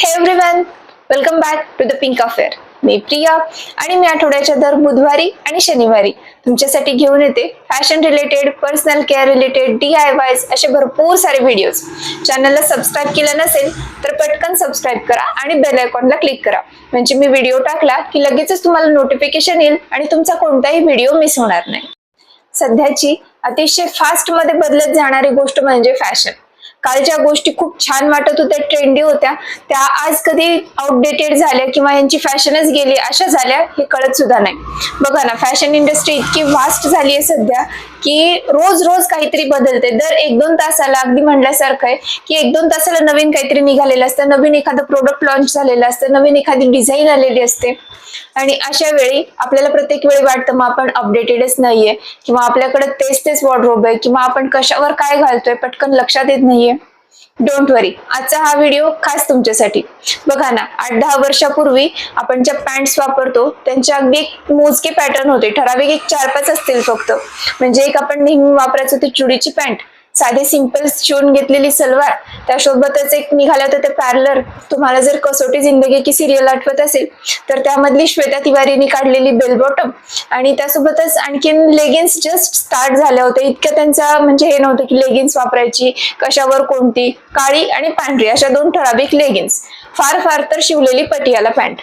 Hey everyone welcome back to the Pink Affair मी प्रिया आणि मी आठवड्याच्या दर बुधवारी आणि शनिवारी तुमच्यासाठी घेऊन येते fashion related personal care related D I Ys असे भरपूर सारे व्हिडिओज चॅनलला सबस्क्राईब केलं नसेल तर पटकन सबस्क्राईब करा आणि बेल आयकॉनला क्लिक करा. म्हणजे मी व्हिडिओ टाकला की लगेचच तुम्हाला नोटिफिकेशन येईल आणि तुमचा कोणताही व्हिडिओ मिस होणार नाही. सध्याची अतिशय फास्टमध्ये बदलत जाणारी गोष्ट म्हणजे फॅशन काल ज्या गोष्टी खूप छान वाटत होत्या ट्रेंडी होत्या. त्या आज कधी आउटडेटेड झाल्या किंवा यांची फॅशनच गेली अशा झाल्या हे कळत सुद्धा नाही. बघा ना फॅशन इंडस्ट्री इतकी वास्ट झाली आहे सध्या की रोज रोज काहीतरी बदलते. दर एक दोन तासाला अगदी म्हणल्यासारखं आहे की एक दोन तासाला नवीन काहीतरी निघालेलं असतं. नवीन एखादं प्रोडक्ट लॉन्च झालेलं असतं. नवीन एखादी डिझाईन आलेली असते. आणि अशा वेळी आपल्याला प्रत्येक वेळी वाटतं मग आपण अपडेटेडच नाहीये. किंवा आपल्याकडे तेच तेच वॉर्डरोब आहे किंवा आपण कशावर काय घालतोय पटकन लक्षात येत नाहीये. डोंट वरी आजचा हा व्हिडिओ खास तुमच्यासाठी. बघा ना आठ दहा वर्षापूर्वी आपण ज्या पॅन्ट्स वापरतो त्यांचे अगदी एक मोजके पॅटर्न होते. ठराविक एक चार पाच असतील फक्त. म्हणजे एक आपण नेहमी वापरायचो ते चुडीची पॅन्ट साधे सिंपल शिवून घेतलेली सलवार त्यासोबतच एक निघालं होतं ते पार्लर तुम्हाला जर कसोटी जिंदगी की सिरियल आठवत असेल तर त्यामधली श्वेता तिवारीने काढलेली बेल बॉटम आणि त्यासोबतच आणखीन लेगिन्स जस्ट स्टार्ट झाल्या होत्या. इतकं त्यांचा म्हणजे हे नव्हतं की लेगिन्स वापरायची कशावर कोणती काळी आणि पांढरी अशा दोन ठराविक लेगिन्स फार फार तर शिवलेली पटियाला पॅन्ट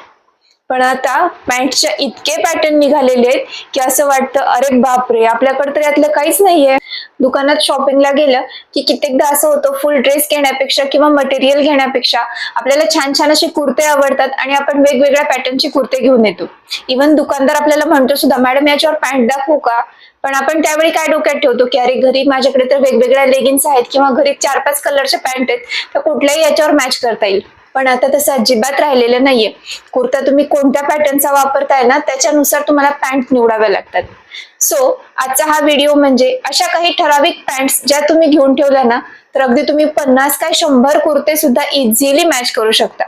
पण आता पॅन्टच्या इतके पॅटर्न निघालेले आहेत की असं वाटतं अरे बापरे आपल्याकडे तर यातलं काहीच नाहीये. दुकानात शॉपिंगला गेलं की कित्येकदा असं होतं फुल ड्रेस घेण्यापेक्षा किंवा मटेरियल घेण्यापेक्षा आपल्याला छान छान असे कुर्ते आवडतात आणि आपण वेगवेगळ्या पॅटर्नचे कुर्ते घेऊन येतो. इवन दुकानदार आपल्याला म्हणतो सुद्धा मॅडम याच्यावर पॅन्ट दाखवू का? पण आपण त्यावेळी काय डोक्यात ठेवतो की अरे घरी माझ्याकडे तर वेगवेगळ्या लेगिन्स आहेत किंवा घरी चार पाच कलरच्या पॅन्ट आहेत तर कुठल्याही याच्यावर मॅच करता येईल. पण आता तसं अजिबात राहिलेलं नाहीये. कुर्ता तुम्ही कोणत्या पॅटर्नचा वापरताय ना त्याच्यानुसार तुम्हाला पॅन्ट निवडाव्या लागतात. सो आजचा हा व्हिडिओ म्हणजे अशा काही ठराविक पॅन्ट्स ज्या तुम्ही घेऊन ठेवल्या ना तर अगदी तुम्ही पन्नास काय शंभर कुर्ते सुद्धा इझिली मॅच करू शकता.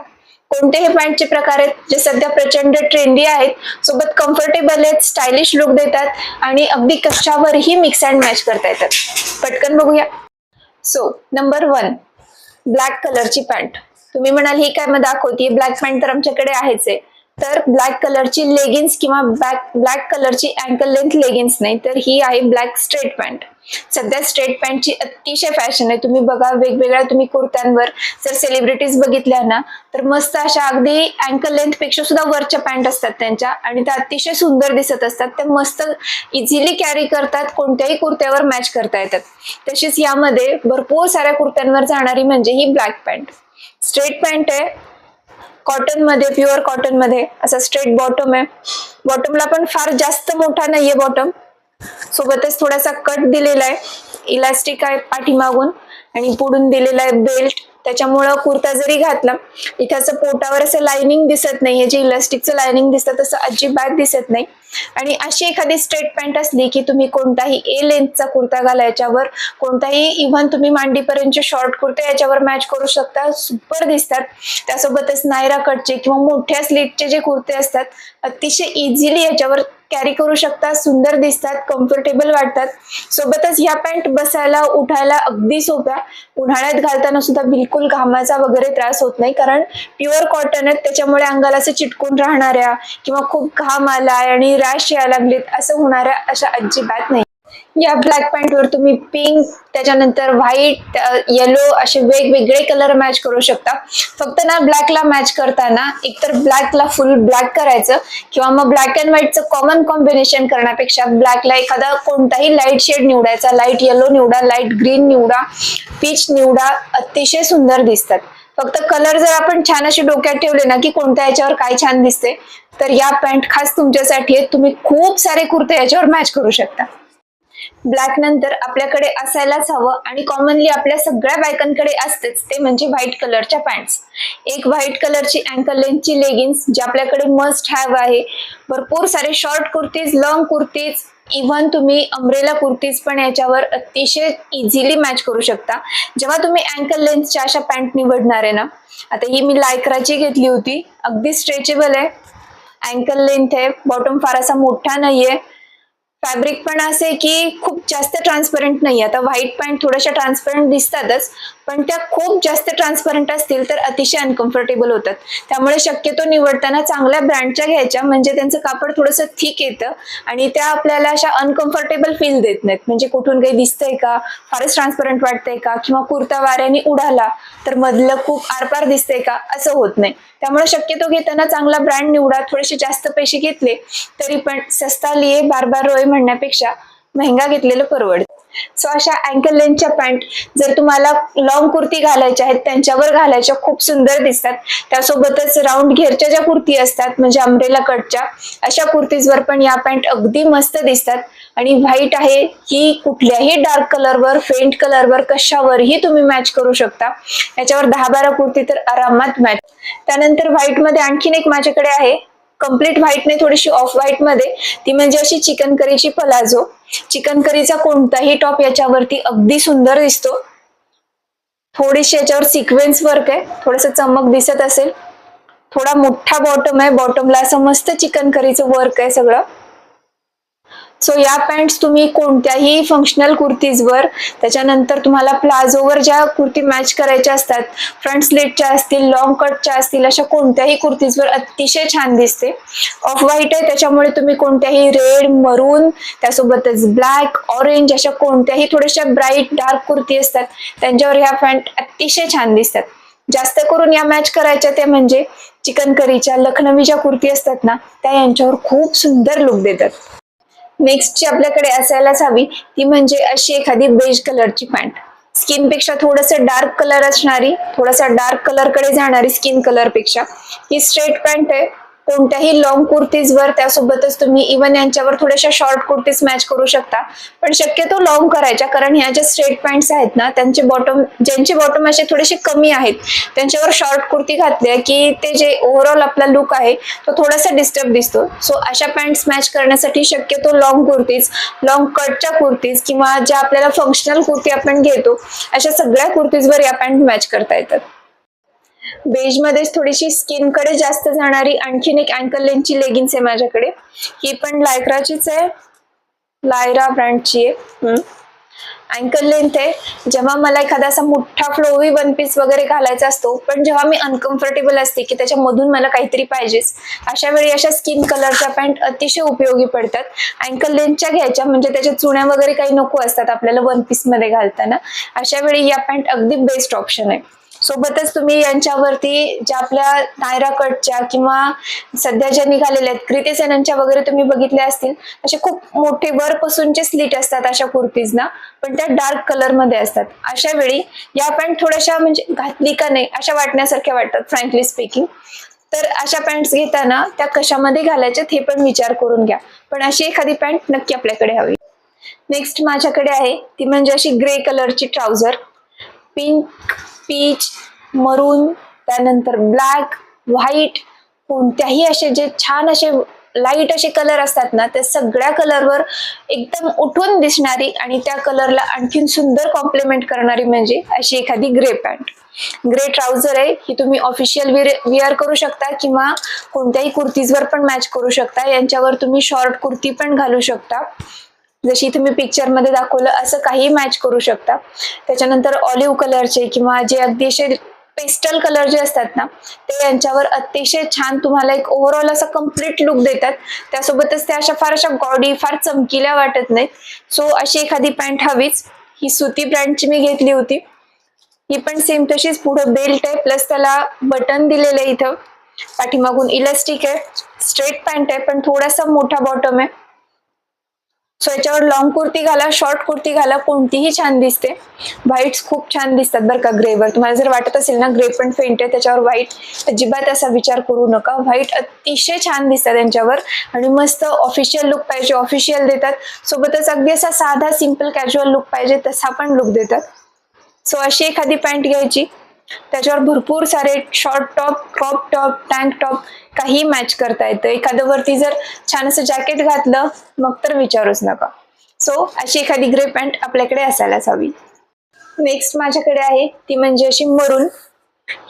कोणते हे पॅन्टचे प्रकार आहेत? जे सध्या प्रचंड ट्रेंडी आहेत सोबत कम्फर्टेबल आहेत स्टायलिश लुक देतात आणि अगदी कशावरही मिक्स अँड मॅच करता येतात. पटकन बघूया. सो नंबर वन ब्लॅक कलरची पॅन्ट. तुम्ही म्हणाल ही काय मग दाखवते ब्लॅक पॅन्ट तर आमच्याकडे आहेच आहे. तर ब्लॅक कलरची लेगिन्स किंवा ब्लॅक ब्लॅक कलरची अँकल लेंथ लेगिन्स नाही तर ही आहे ब्लॅक स्ट्रेट पॅन्ट सध्या स्ट्रेट पॅन्टची अतिशय फॅशन आहे. तुम्ही बघा वेगवेगळ्या तुम्ही कुर्त्यांवर जर सेलिब्रिटीज बघितल्या ना तर मस्त अशा अगदी अँकल लेंथपेक्षा सुद्धा वरच्या पॅन्ट असतात त्यांच्या आणि त्या अतिशय सुंदर दिसत असतात. त्या मस्त इझिली कॅरी करतात कोणत्याही कुर्त्यावर मॅच करता येतात. तशीच यामध्ये भरपूर साऱ्या कुर्त्यांवर जाणारी म्हणजे ही ब्लॅक पॅन्ट स्ट्रेट पॅन्ट आहे. कॉटनमध्ये प्युअर कॉटनमध्ये असा स्ट्रेट बॉटम आहे. बॉटमला पण फार जास्त मोठा नाहीये बॉटम. सोबतच थोडासा कट दिलेला आहे. इलास्टिक आहे पाठीमागून. आणि पुढून दिलेला आहे बेल्ट. त्याच्यामुळं कुर्ता जरी घातला इथे असं पोटावर असं लाइनिंग दिसत नाही जे इलास्टिकचं लाइनिंग दिसतं तसं अजिबात दिसत नाही. आणि अशी एखादी स्ट्रेट पॅन्ट असली की तुम्ही कोणताही ए लेंथचा कुर्ता घाला याच्यावर कोणताही इव्हन तुम्ही मांडीपर्यंतचे शॉर्ट कुर्ते याच्यावर मॅच करू शकता सुपर दिसतात. त्यासोबतच नायरा कटचे किंवा मोठ्या स्लीटचे जे कुर्ते असतात अतिशय इझिली याच्यावर कॅरी करू शकता सुंदर दिसतात कम्फर्टेबल वाटतात. सोबतच ह्या पॅन्ट बसायला उठायला अगदी सोप्या. उन्हाळ्यात घालताना सुद्धा बिलकुल बिलकुल घामाचा वगैरे त्रास होत नाही कारण प्युअर कॉटन आहेत त्याच्यामुळे अंगाला असं चिटकून राहणाऱ्या किंवा खूप घाम आलाय आणि रॅश यायला लागलेत असं होणाऱ्या अशा अजिबात नाही. या ब्लॅक पॅन्टवर तुम्ही पिंक त्याच्यानंतर व्हाईट येलो असे वेगवेगळे कलर मॅच करू शकता. फक्त ना ब्लॅकला मॅच करताना एकतर ब्लॅकला फुल ब्लॅक करायचं किंवा मग ब्लॅक अँड व्हाईटचं कॉमन कॉम्बिनेशन करण्यापेक्षा ब्लॅकला एखादा कोणताही लाइट शेड निवडायचा लाइट येलो निवडा लाइट ग्रीन निवडा पीच निवडा अतिशय सुंदर दिसतात. फक्त कलर जर आपण छान असे डोक्यात ठेवले ना की कोणत्या याच्यावर काय छान दिसते तर या पॅन्ट खास तुमच्यासाठी आहे. तुम्ही खूप सारे कुर्ते याच्यावर मॅच करू शकता. ब्लॅक नंतर आपल्याकडे असायलाच हवं आणि कॉमनली आपल्या सगळ्या बायकांकडे असतेच ते म्हणजे व्हाईट कलरच्या पॅन्ट्स एक व्हाईट कलरची अँकल लेंथची लेगिन्स जे आपल्याकडे मस्ट हॅव आहे. भरपूर सारे short kurtis long kurtis even तुम्ही अम्ब्रेला कुर्तीज पण याच्यावर अतिशय इझिली मॅच करू शकता. जेव्हा तुम्ही अँकल लेंथच्या अशा पॅन्ट निवडणार आहे ना आता ही मी लायक्राची घेतली होती. अगदी स्ट्रेचेबल आहे. अँकल लेंथ आहे बॉटम फार असा मोठा नाहीये. फॅब्रिक पण असे की खूप जास्त ट्रान्सपरंट नाही आता व्हाईट पॅन्ट थोड्याशा ट्रान्सपरंट दिसतातच पण त्या खूप जास्त ट्रान्सपरंट असतील तर अतिशय अनकम्फर्टेबल होतात. त्यामुळे शक्यतो निवडताना चांगल्या ब्रँडच्या घ्यायच्या म्हणजे त्यांचं कापड थोडंसं थिक येतं आणि त्या आपल्याला अशा अनकम्फर्टेबल फील देत नाहीत. म्हणजे कुठून काही दिसतंय का फारच ट्रान्सपरंट वाटतंय का किंवा कुर्ता वाऱ्याने उडाला तर मधलं खूप आरपार दिसतंय का असं होत नाही. त्यामुळे शक्यतो घेताना चांगला ब्रँड निवडा थोडेसे जास्त पैसे घेतले तरी पण सस्ता लिये बार बार रोय म्हणण्यापेक्षा महंगा घेतलेलं परवड सो अशा अँकल लेंथच्या पॅन्ट जर तुम्हाला लॉंग कुर्ती घालायच्या आहेत त्यांच्यावर घालायच्या खूप सुंदर दिसतात. त्यासोबतच राऊंड घेरच्या ज्या कुर्ती असतात म्हणजे अमरेला कटच्या अशा कुर्तीजवर पण या पॅन्ट अगदी मस्त दिसतात. आणि व्हाईट आहे ही कुठल्याही डार्क कलरवर फेंट कलरवर कशावरही तुम्ही मॅच करू शकता. याच्यावर दहा बारा कुर्ती तर आरामात मॅच त्यानंतर व्हाईटमध्ये आणखीन एक माझ्याकडे आहे. कंप्लीट व्हाईट नाही थोडीशी ऑफ व्हाईटमध्ये. ती म्हणजे अशी चिकन करीची पलाझो चिकन करीचा कोणताही टॉप याच्यावरती अगदी सुंदर दिसतो. थोडीशी याच्यावर सिक्वेन्स वर्क आहे. थोडस चमक दिसत असेल. थोडा मोठा बॉटम आहे. बॉटमला असं मस्त चिकन करीचं वर्क आहे सगळं. सो या पॅन्ट्स तुम्ही कोणत्याही फंक्शनल कुर्तीजवर त्याच्यानंतर तुम्हाला प्लाझोवर ज्या कुर्ती मॅच करायच्या असतात फ्रंट स्लीटच्या असतील लॉंग कटच्या असतील अशा कोणत्याही कुर्तीजवर अतिशय छान दिसते. ऑफ व्हाईट आहे त्याच्यामुळे तुम्ही कोणत्याही रेड मरून त्यासोबतच ब्लॅक ऑरेंज अशा कोणत्याही थोड्याशा ब्राईट डार्क कुर्ती असतात त्यांच्यावर ह्या पॅन्ट अतिशय छान दिसतात. जास्त करून या मॅच करायच्या त्या म्हणजे चिकन करीच्या लखनवी ज्या कुर्ती असतात ना त्या यांच्यावर खूप सुंदर लुक देतात. नेक्स्टची आपल्याकडे असायलाच हवी ती म्हणजे अशी एखादी बेज कलरची पॅन्ट स्किनपेक्षा थोडस डार्क कलर असणारी थोडासा डार्क कलरकडे जाणारी स्किन कलरपेक्षा ही स्ट्रेट पॅन्ट आहे. कोणत्याही लॉंग कुर्तीजवर त्यासोबतच तुम्ही इवन यांच्यावर थोड्याशा शॉर्ट कुर्तीज मॅच करू शकता. पण शक्यतो लॉंग करायच्या कारण ह्या ज्या स्ट्रेट पॅन्ट्स आहेत ना त्यांचे बॉटम ज्यांचे बॉटम असे थोडेसे कमी आहेत त्यांच्यावर शॉर्ट कुर्ती घातल्या की ते जे ओव्हरऑल आपला लुक आहे तो थोडासा डिस्टर्ब दिसतो. सो अशा पॅन्ट्स मॅच करण्यासाठी शक्यतो लॉंग कुर्तीज लॉंग कटच्या कुर्तीज किंवा ज्या आपल्याला फंक्शनल कुर्ती आपण घेतो अशा सगळ्या कुर्तीजवर या पॅन्ट मॅच करता येतात. बेज मध्येच थोडीशी स्किनकडे जास्त जाणारी आणखीन एक अँकल लेंथची लेगिन्स आहे माझ्याकडे. ही पण लायक्राचीच आहे. लायरा ब्रँडची आहे. अँकल लेंथ आहे. जेव्हा मला एखादा असा मोठा फ्लोवी वन पीस वगैरे घालायचा असतो पण जेव्हा मी अनकम्फर्टेबल असते की त्याच्यामधून मला काहीतरी पाहिजेच अशा वेळी अशा स्किन कलरच्या पॅन्ट अतिशय उपयोगी पडतात. अँकल लेंथच्या घ्यायच्या म्हणजे त्याच्या चुण्या वगैरे काही नको असतात आपल्याला वन पीसमध्ये घालताना. अशा वेळी या पॅन्ट अगदी बेस्ट ऑप्शन आहे. सोबतच तुम्ही यांच्यावरती ज्या आपल्या नायरा कटच्या किंवा सध्या ज्या निघालेल्या आहेत क्रिती सेनांच्या वगैरे तुम्ही बघितल्या असतील असे खूप मोठे वरपासूनचे स्लीट असतात अशा कुर्तीजना पण त्या डार्क कलरमध्ये असतात. अशा वेळी या पॅन्ट थोड्याशा म्हणजे घातली का नाही अशा वाटण्यासारख्या वाटतात फ्रँकली स्पीकिंग. तर अशा पॅन्ट्स घेताना त्या कशामध्ये घालायच्यात हे पण विचार करून घ्या. पण अशी एखादी पॅन्ट नक्की आपल्याकडे हवी. नेक्स्ट माझ्याकडे आहे ती म्हणजे अशी ग्रे कलरची ट्राउझर. पिंक पीच मरून त्यानंतर ब्लॅक व्हाईट कोणत्याही असे जे छान असे लाइट असे कलर असतात ना त्या सगळ्या कलरवर एकदम उठून दिसणारी आणि त्या कलरला आणखीन सुंदर कॉम्प्लिमेंट करणारी म्हणजे अशी एखादी ग्रे पॅन्ट ग्रे ट्राउझर आहे ही तुम्ही ऑफिशियल विअर करू शकता किंवा कोणत्याही कुर्तीजवर पण मॅच करू शकता. यांच्यावर तुम्ही शॉर्ट कुर्ती पण घालू शकता. जशी तुम्ही पिक्चरमध्ये दाखवलं असं काही मॅच करू शकता. त्याच्यानंतर ऑलिव्ह कलरचे किंवा जे अतिशय पेस्टल कलर जे असतात ना ते यांच्यावर अतिशय छान तुम्हाला एक ओव्हरऑल असा कंप्लीट लुक देतात. त्यासोबतच त्या अशा फार अशा गॉडी फार चमकील्या वाटत नाहीत. सो अशी एखादी पॅन्ट हवीच. ही सुती ब्रँडची मी घेतली होती. ही पण सेम तशीच पुढं बेल्ट आहे प्लस त्याला बटन दिलेलं आहे इथं. पाठीमागून इलास्टिक आहे. स्ट्रेट पॅन्ट आहे पण थोडासा मोठा बॉटम आहे. सो याच्यावर लॉंग कुर्ती घाला शॉर्ट कुर्ती घाला कोणतीही छान दिसते. व्हाईट्स खूप छान दिसतात बरं का ग्रेवर तुम्हाला जर वाटत असेल ना ग्रे पण फेंट आहे त्याच्यावर व्हाईट अजिबात असा विचार करू नका. व्हाईट अतिशय छान दिसतात त्यांच्यावर आणि मस्त ऑफिशियल लुक पाहिजे. ऑफिशियल देतात. सोबतच अगदी असा साधा सिंपल कॅज्युअल लुक पाहिजे तसा पण लुक देतात. सो अशी एखादी पॅन्ट घ्यायची. त्याच्यावर भरपूर सारे short top crop top tank top काही मॅच करता येतं. एखादं वरती जर छान असं जॅकेट घातलं मग तर विचारूच नका. सो अशी एखादी ग्रे पॅन्ट आपल्याकडे असायलाच हवी. नेक्स्ट माझ्याकडे आहे ती म्हणजे अशी मरून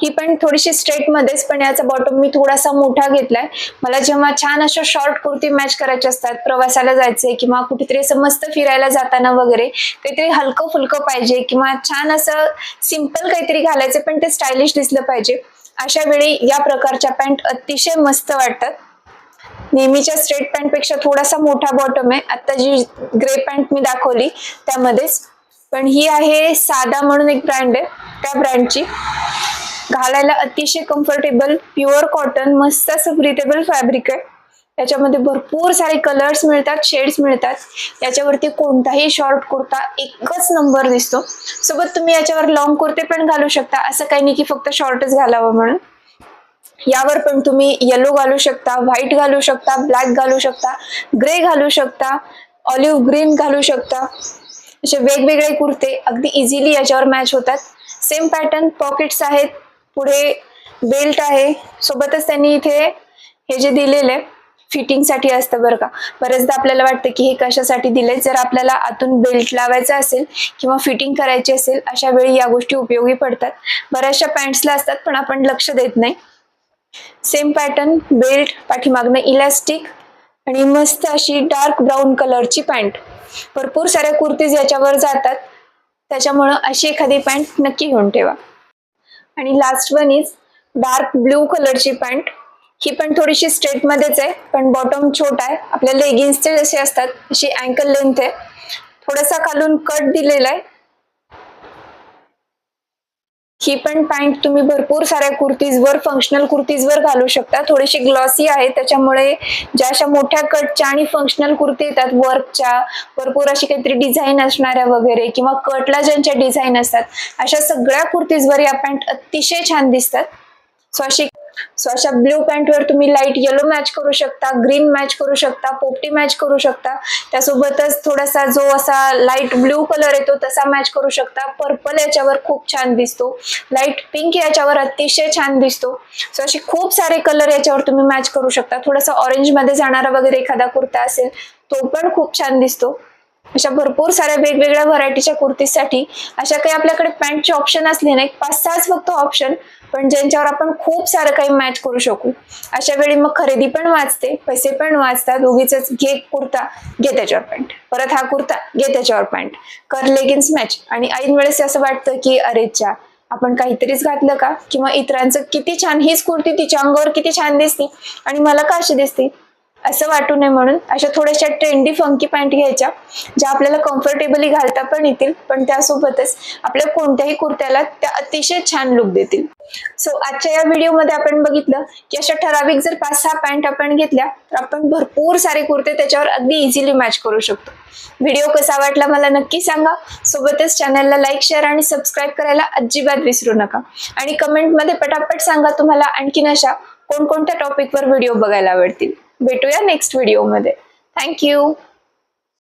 ही पण थोडीशी स्ट्रेट मध्येच पण याचा बॉटम मी थोडासा मोठा घेतलाय. मला जेव्हा छान अशा शॉर्ट कुर्ती मॅच करायचे असतात प्रवासाला जायचंय किंवा कुठेतरी असं मस्त फिरायला जाताना वगैरे काहीतरी हलकं फुलकं पाहिजे किंवा छान असं सिंपल काहीतरी घालायचं पण ते स्टायलिश दिसलं पाहिजे. अशा वेळी या प्रकारच्या पॅन्ट अतिशय मस्त वाटतात. नेहमीच्या स्ट्रेट पॅन्टपेक्षा थोडासा मोठा बॉटम आहे. आता जी ग्रे पॅन्ट मी दाखवली त्यामध्येच. पण ही आहे साधा म्हणून एक ब्रँड आहे त्या ब्रँडची घालायला अतिशय कम्फर्टेबल प्युअर कॉटन मस्त असं ब्रिथेबल फॅब्रिक आहे. याच्यामध्ये भरपूर सारे कलर्स मिळतात शेड्स मिळतात. याच्यावरती कोणताही शॉर्ट कुर्ता एकच नंबर दिसतो. सोबत तुम्ही याच्यावर लॉंग कुर्ते पण घालू शकता. असं काही नाही की फक्त शॉर्टच घालावं म्हणून. यावर पण तुम्ही येलो घालू शकता व्हाईट घालू शकता ब्लॅक घालू शकता ग्रे घालू शकता ऑलिव्ह ग्रीन घालू शकता. असे वेगवेगळे कुर्ते अगदी इझिली याच्यावर मॅच होतात. सेम पॅटर्न पॉकेट्स आहेत. पुढे बेल्ट आहे. सोबतच त्यांनी इथे हे जे दिलेले फिटिंगसाठी असतं बरं का. बरेचदा आपल्याला वाटतं की हे कशासाठी दिले जर आपल्याला आतून बेल्ट लावायचा असेल किंवा फिटिंग करायची असेल अशा वेळी या गोष्टी उपयोगी पडतात. बऱ्याचशा पॅन्ट्सला असतात पण आपण लक्ष देत नाही. सेम पॅटर्न बेल्ट पाठीमागनं इलॅस्टिक आणि मस्त अशी डार्क ब्राऊन कलरची पॅन्ट भरपूर साऱ्या कुर्तीज याच्यावर जातात. त्याच्यामुळं अशी एखादी पॅन्ट नक्की घेऊन ठेवा. आणि last one is dark blue कलरची पॅन्ट ही पण थोडीशी स्ट्रेट मध्येच आहे पण बॉटम छोटा आहे. आपल्या लेगिन्सचे जसे असतात अशी अँकल लेंथ आहे. थोडासा खालून कट दिलेला आहे. ही पण पॅन्ट तुम्ही भरपूर साऱ्या कुर्तीजवर फंक्शनल कुर्तीजवर घालू शकता. थोडीशी ग्लॉसी आहे. त्याच्यामुळे ज्या अशा मोठ्या कटच्या आणि फंक्शनल कुर्ती येतात वर्कच्या भरपूर अशी काहीतरी डिझाईन असणाऱ्या वगैरे किंवा कटला ज्यांच्या डिझाईन असतात अशा सगळ्या कुर्तीजवर या पॅन्ट अतिशय छान दिसतात. सो अशी सो अशा ब्ल्यू पॅन्टवर तुम्ही लाइट येलो मॅच करू शकता ग्रीन मॅच करू शकता पोपटी मॅच करू शकता. त्यासोबतच थोडासा जो असा लाइट ब्ल्यू कलर येतो तसा मॅच करू शकता. पर्पल याच्यावर खूप छान दिसतो. लाइट पिंक याच्यावर अतिशय छान दिसतो. सो असे खूप सारे कलर याच्यावर तुम्ही मॅच करू शकता. थोडासा ऑरेंजमध्ये जाणारा वगैरे एखादा कुर्ता असेल तो पण खूप छान दिसतो. अशा भरपूर साऱ्या वेगवेगळ्या व्हरायटीच्या कुर्तीसाठी अशा काही आपल्याकडे पॅन्टचे ऑप्शन असले नाही पाच सहाच फक्त ऑप्शन पण ज्यांच्यावर आपण खूप सारं काही मॅच करू शकू. अशा वेळी मग खरेदी पण वाचते पैसे पण वाचतात उगीच घे कुर्ता घे त्याच्यावर पॅन्ट. परत हा कुर्ता घे त्याच्यावर पॅन्ट. कर लेगिन्स मॅच आणि ऐन वेळेस असं वाटतं की अरेच्या आपण काहीतरीच घातलं का? किंवा इतरांचं किती छान हीच कुर्ती तिच्या अंगावर किती छान दिसते आणि मला का अशी दिसते? असं वाटू नये म्हणून अशा थोड्याशा ट्रेंडी फंकी पॅन्ट घ्यायच्या ज्या आपल्याला कम्फर्टेबली घालता पण येतील पण त्यासोबतच आपल्या कोणत्याही कुर्त्याला त्या अतिशय छान लुक देतील. सो आजच्या या व्हिडिओमध्ये आपण बघितलं की अशा ठराविक जर पाच सहा पॅन्ट आपण घेतल्या तर आपण भरपूर सारे कुर्ते त्याच्यावर अगदी इझिली मॅच करू शकतो. व्हिडिओ कसा वाटला मला नक्की सांगा. सोबतच चॅनलला लाईक शेअर आणि सबस्क्राईब करायला अजिबात विसरू नका. आणि कमेंटमध्ये पटापट सांगा तुम्हाला आणखीन अशा कोणकोणत्या टॉपिकवर व्हिडिओ बघायला आवडतील. भेटूया नेक्स्ट व्हिडिओमध्ये थँक्यू